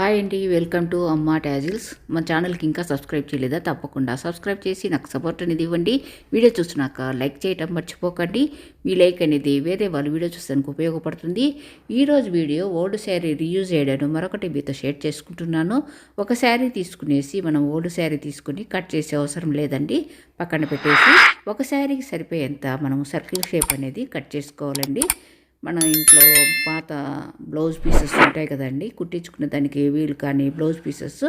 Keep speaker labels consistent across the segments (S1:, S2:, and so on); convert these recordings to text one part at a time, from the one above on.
S1: Hi అండి welcome to అమ్మ tassels. మా ఛానల్కి ఇంకా సబ్స్క్రైబ్ చేయలేదా? తప్పకుండా సబ్స్క్రైబ్ చేసి నాకు సపోర్ట్ అనేది ఇవ్వండి. వీడియో చూసినాక లైక్ చేయటం మర్చిపోకండి. మీ లైక్ అనేది వేరే వాళ్ళు వీడియో చూసేందుకు ఉపయోగపడుతుంది. ఈరోజు వీడియో ఓల్డ్ శారీ రీయూజ్ చేయడాను. మరొకటి మీతో షేర్ చేసుకుంటున్నాను. ఒక శారీ తీసుకునేసి మనం ఓల్డ్ శారీ తీసుకుని కట్ చేసే అవసరం లేదండి. పక్కన పెట్టేసి ఒక శారీకి సరిపోయేంత మనం సర్కిల్ షేప్ అనేది కట్ చేసుకోవాలండి. మన ఇంట్లో పాత బ్లౌజ్ పీసెస్ ఉంటాయి కదండి కుట్టించుకునే దానికి వీలు కానీ బ్లౌజ్ పీసెస్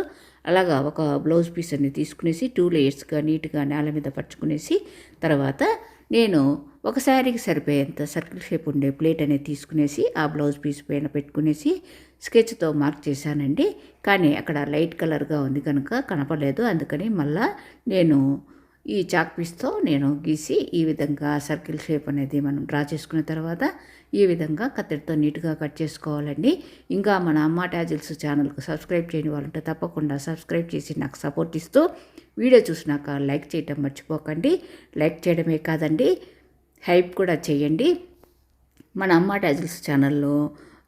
S1: అలాగా ఒక బ్లౌజ్ పీస్ అన్ని తీసుకునేసి టూ లేయర్స్గా నీట్గా నేల మీద పరుచుకునేసి తర్వాత నేను ఒక శారీకి సరిపోయేంత సర్కిల్ షేప్ ఉండే ప్లేట్ అనేది తీసుకునేసి ఆ బ్లౌజ్ పీస్ పైన పెట్టుకునేసి స్కెచ్తో మార్క్ చేశానండి. కానీ అక్కడ లైట్ కలర్గా ఉంది కనుక కనపడలేదు. అందుకని మళ్ళా నేను ఈ చాక్ పీస్తో నేను గీసి ఈ విధంగా సర్కిల్ షేప్ అనేది మనం డ్రా చేసుకున్న తర్వాత ఈ విధంగా కత్తెరతో నీట్గా కట్ చేసుకోవాలండి. ఇంకా మన అమ్మ ట్యాజిల్స్ ఛానల్కు సబ్స్క్రైబ్ చేయని వాళ్ళంటే తప్పకుండా సబ్స్క్రైబ్ చేసి నాకు సపోర్ట్ ఇస్తూ వీడియో చూసినాక లైక్ చేయటం మర్చిపోకండి. లైక్ చేయడమే కాదండి హైప్ కూడా చేయండి. మన అమ్మ ట్యాజిల్స్ ఛానల్లో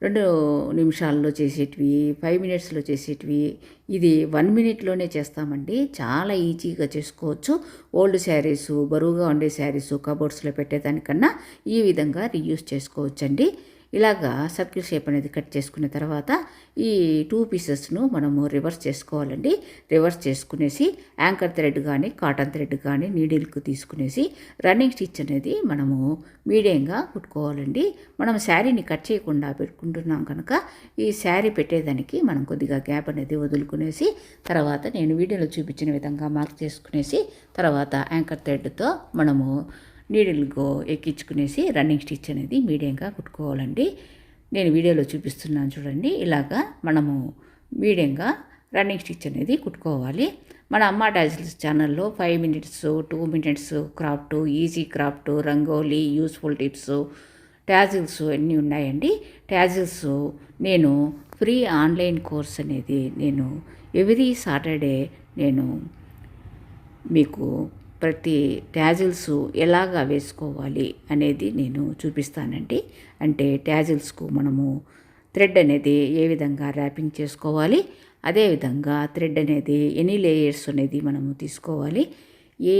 S1: రెండు నిమిషాల్లో చేసేటివి ఫైవ్ మినిట్స్లో చేసేటివి. ఇది వన్ మినిట్లోనే చేస్తామండి. చాలా ఈజీగా చేసుకోవచ్చు. ఓల్డ్ శారీసు బరువుగా ఉండే శారీసు కబోర్డ్స్లో పెట్టేదానికన్నా ఈ విధంగా రీయూస్ చేసుకోవచ్చండి. ఇలాగా సర్కిల్ షేప్ అనేది కట్ చేసుకున్న తర్వాత ఈ టూ పీసెస్ను మనము రివర్స్ చేసుకోవాలండి. రివర్స్ చేసుకునేసి యాంకర్ థ్రెడ్ కానీ కాటన్ థ్రెడ్ కానీ నీడిల్కు తీసుకునేసి రన్నింగ్ స్టిచ్ అనేది మనము మీడియంగా కుట్టుకోవాలండి. మనం శారీని కట్ చేయకుండా పెట్టుకుంటున్నాం కనుక ఈ శారీ పెట్టేదానికి మనం కొద్దిగా గ్యాప్ అనేది వదులుకునేసి తర్వాత నేను వీడియోలో చూపించిన విధంగా మార్క్ చేసుకునేసి తర్వాత యాంకర్ థ్రెడ్తో మనము నీడిల్గో ఎక్కించుకునేసి రన్నింగ్ స్టిచ్ అనేది మీడియంగా కుట్టుకోవాలండి. నేను వీడియోలో చూపిస్తున్నాను చూడండి. ఇలాగా మనము మీడియంగా రన్నింగ్ స్టిచ్ అనేది కుట్టుకోవాలి. మన అమ్మ డాజిల్స్ ఛానల్లో five minutes two minutes craft easy craft rangoli useful tips tassels అన్నీ ఉన్నాయండి. ట్యాజిల్స్ నేను ఫ్రీ ఆన్లైన్ కోర్స్ అనేది నేను ఎవ్రీ సాటర్డే నేను మీకు ప్రతి ట్యాజిల్స్ ఎలాగా వేసుకోవాలి అనేది నేను చూపిస్తానండి. అంటే ట్యాజిల్స్కు మనము థ్రెడ్ అనేది ఏ విధంగా ర్యాపింగ్ చేసుకోవాలి అదేవిధంగా థ్రెడ్ అనేది ఎనీ లేయర్స్ అనేది మనము తీసుకోవాలి ఏ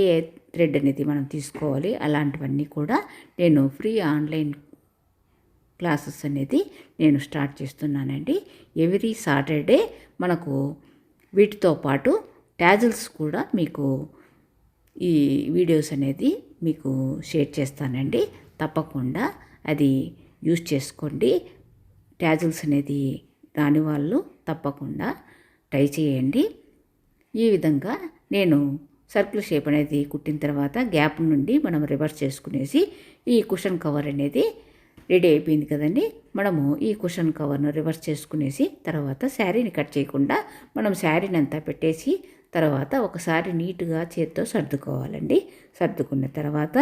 S1: థ్రెడ్ అనేది మనం తీసుకోవాలి అలాంటివన్నీ కూడా నేను ఫ్రీ ఆన్లైన్ క్లాసెస్ అనేది నేను స్టార్ట్ చేస్తున్నానండి. ఎవ్రీ సాటర్డే మనకు వీటితో పాటు ట్యాజిల్స్ కూడా మీకు ఈ వీడియోస్ అనేది మీకు షేర్ చేస్తానండి. తప్పకుండా అది యూజ్ చేసుకోండి. ట్యాజిల్స్ అనేది రాని వాళ్ళు తప్పకుండా ట్రై చేయండి. ఈ విధంగా నేను సర్కిల్ షేప్ అనేది కుట్టిన తర్వాత గ్యాప్ నుండి మనం రివర్స్ చేసుకునేసి ఈ కుషన్ కవర్ అనేది రెడీ అయిపోయింది కదండి. మనము ఈ కుషన్ కవర్ను రివర్స్ చేసుకునేసి తర్వాత శారీని కట్ చేయకుండా మనం శారీని అంతా పెట్టేసి తర్వాత ఒకసారి నీట్గా చేత్తో సర్దుకోవాలండి. సర్దుకున్న తర్వాత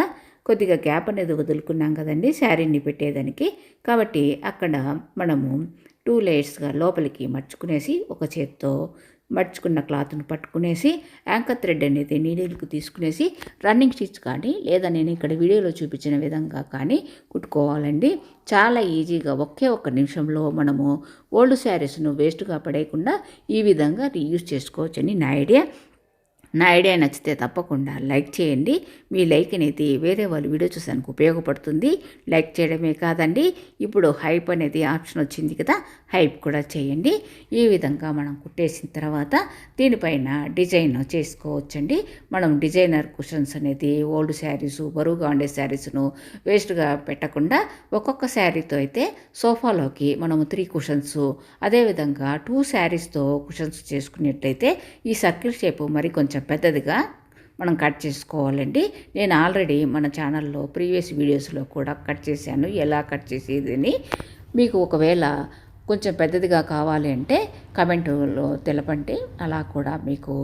S1: కొద్దిగా గ్యాప్ అనేది వదులుకున్నాం కదండి శారీని పెట్టేదానికి. కాబట్టి అక్కడ మనము టూ లేయర్స్గా లోపలికి మర్చుకునేసి ఒక చేత్తో మర్చుకున్న క్లాత్ను పట్టుకునేసి యాంకర్ థ్రెడ్ అనేది నీడిల్కి తీసుకునేసి రన్నింగ్ స్టిచ్ కానీ లేదా నేను ఇక్కడ వీడియోలో చూపించిన విధంగా కానీ కుట్టుకోవాలండి. చాలా ఈజీగా ఒకే ఒక్క నిమిషంలో మనము ఓల్డ్ శారీస్ను వేస్ట్గా పడేయకుండా ఈ విధంగా రీయూజ్ చేసుకోవచ్చని నా ఐడియా. నా ఐడియా నచ్చితే తప్పకుండా లైక్ చేయండి. మీ లైక్ అనేది వేరే వాళ్ళు వీడియో చూసానికి ఉపయోగపడుతుంది. లైక్ చేయడమే కాదండి. ఇప్పుడు హైప్ అనేది ఆప్షన్ వచ్చింది కదా హైప్ కూడా చేయండి. ఈ విధంగా మనం కుట్టేసిన తర్వాత దీనిపైన డిజైన్ చేసుకోవచ్చండి. మనం డిజైనర్ కుషన్స్ అనేది ఓల్డ్ శారీస్ బరువుగా ఉండే శారీస్ను వేస్ట్గా పెట్టకుండా ఒక్కొక్క శారీతో అయితే సోఫాలోకి మనము త్రీ కుషన్స్ అదేవిధంగా టూ శారీస్తో కుషన్స్ చేసుకున్నట్లయితే ఈ సర్కిల్ షేప్ మరి కొంచెం పెద్దదిగా మనం కట్ చేసుకోవాలండి. నేను ఆల్రెడీ మన ఛానల్లో ప్రీవియస్ వీడియోస్లో కూడా కట్ చేశాను. ఎలా కట్ చేసేదని మీకు ఒకవేళ కొంచెం పెద్దదిగా కావాలి అంటే కమెంట్లో తెలపండి. అలా కూడా మీకు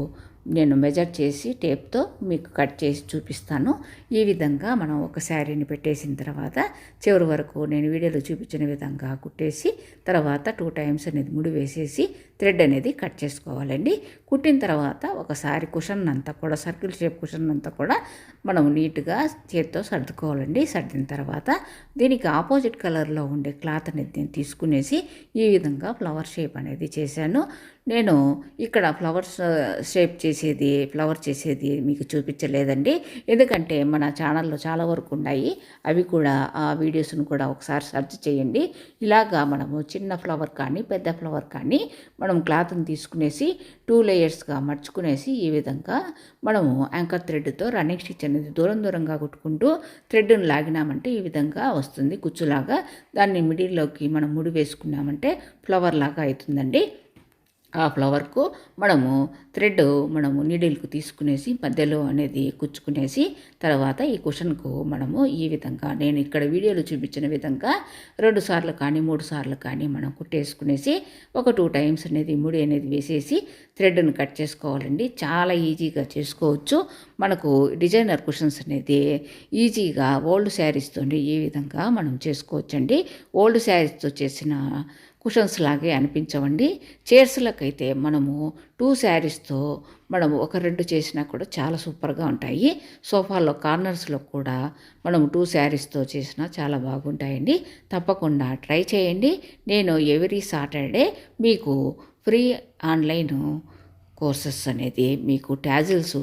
S1: నేను మెజర్ చేసి టేప్తో మీకు కట్ చేసి చూపిస్తాను. ఈ విధంగా మనం ఒక శారీని పెట్టేసిన తర్వాత చివరి వరకు నేను వీడియోలో చూపించిన విధంగా కుట్టేసి తర్వాత టూ టైమ్స్ అనేది ముడి వేసేసి థ్రెడ్ అనేది కట్ చేసుకోవాలండి. కుట్టిన తర్వాత ఒకసారి కుషన్ అంతా కూడా సర్కిల్ షేప్ కుషన్ అంతా కూడా మనం నీట్గా చేతితో సర్దుకోవాలండి. సర్దిన తర్వాత దీనికి ఆపోజిట్ కలర్లో ఉండే క్లాత్ అనేది నేను తీసుకునేసి ఈ విధంగా ఫ్లవర్ షేప్ అనేది చేశాను. నేను ఇక్కడ ఫ్లవర్స్ షేప్ చేసేది ఫ్లవర్ చేసేది మీకు చూపించలేదండి. ఎందుకంటే మన ఛానల్లో చాలా వరకు ఉన్నాయి. అవి కూడా ఆ వీడియోస్ను కూడా ఒకసారి సెర్చ్ చేయండి. ఇలాగా మనము చిన్న ఫ్లవర్ కానీ పెద్ద ఫ్లవర్ కానీ మనం క్లాత్ని తీసుకునేసి టూ లేయర్స్గా మర్చుకునేసి ఈ విధంగా మనము యాంకర్ థ్రెడ్తో రన్నింగ్ స్టిచ్ అనేది దూరం దూరంగా కుట్టుకుంటూ థ్రెడ్ను లాగినామంటే ఈ విధంగా వస్తుంది కుచ్చులాగా. దాన్ని మిడిల్లోకి మనం ముడి వేసుకున్నామంటే ఫ్లవర్ లాగా అవుతుందండి. ఆ ఫ్లవర్కు మనము థ్రెడ్ మనము నీడిల్కు తీసుకునేసి మధ్యలో అనేది కుచ్చుకునేసి తర్వాత ఈ కుషన్కు మనము ఈ విధంగా నేను ఇక్కడ వీడియోలో చూపించిన విధంగా రెండు సార్లు కానీ మూడు సార్లు కానీ మనం కుట్టేసుకునేసి ఒక టూ టైమ్స్ అనేది ముడి అనేది వేసేసి థ్రెడ్ను కట్ చేసుకోవాలండి. చాలా ఈజీగా చేసుకోవచ్చు. మనకు డిజైనర్ కుషన్స్ అనేది ఈజీగా ఓల్డ్ శారీస్తో ఈ విధంగా మనం చేసుకోవచ్చండి. ఓల్డ్ శారీస్తో చేసిన కుషన్స్ లాగే అనిపించవండి. చైర్స్లకైతే మనము టూ శారీస్తో మనము ఒక రెండు చేసినా కూడా చాలా సూపర్గా ఉంటాయి. సోఫాలో కార్నర్స్లో కూడా మనము టూ శారీస్తో చేసినా చాలా బాగుంటాయండి. తప్పకుండా ట్రై చేయండి. నేను ఎవ్రీ సాటర్డే మీకు ఫ్రీ ఆన్లైన్ కోర్సెస్ అనేది మీకు ట్యాజిల్స్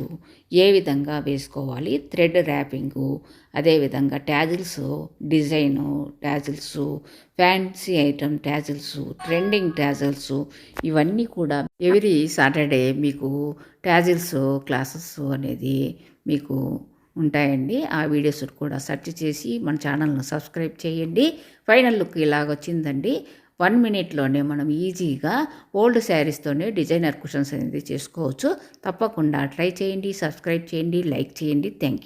S1: ఏ విధంగా వేసుకోవాలి థ్రెడ్ ర్యాపింగు అదేవిధంగా tassels design tassels fancy item tassels trending tassels ఇవన్నీ కూడా ఎవ్రీ సాటర్డే మీకు ట్యాజిల్స్ క్లాసెస్ అనేది మీకు ఉంటాయండి. ఆ వీడియోస్ కూడా సెర్చ్ చేసి మన ఛానల్ను సబ్స్క్రైబ్ చేయండి. ఫైనల్ లుక్ ఇలాగ వచ్చిందండి వన్ మినిట్లోనే మనం ఈజీగా ఓల్డ్ శారీస్తోనే డిజైనర్ కుషన్స్ అనేది చేసుకోవచ్చు. తప్పకుండా ట్రై చేయండి సబ్స్క్రైబ్ చేయండి లైక్ చేయండి. Thank you.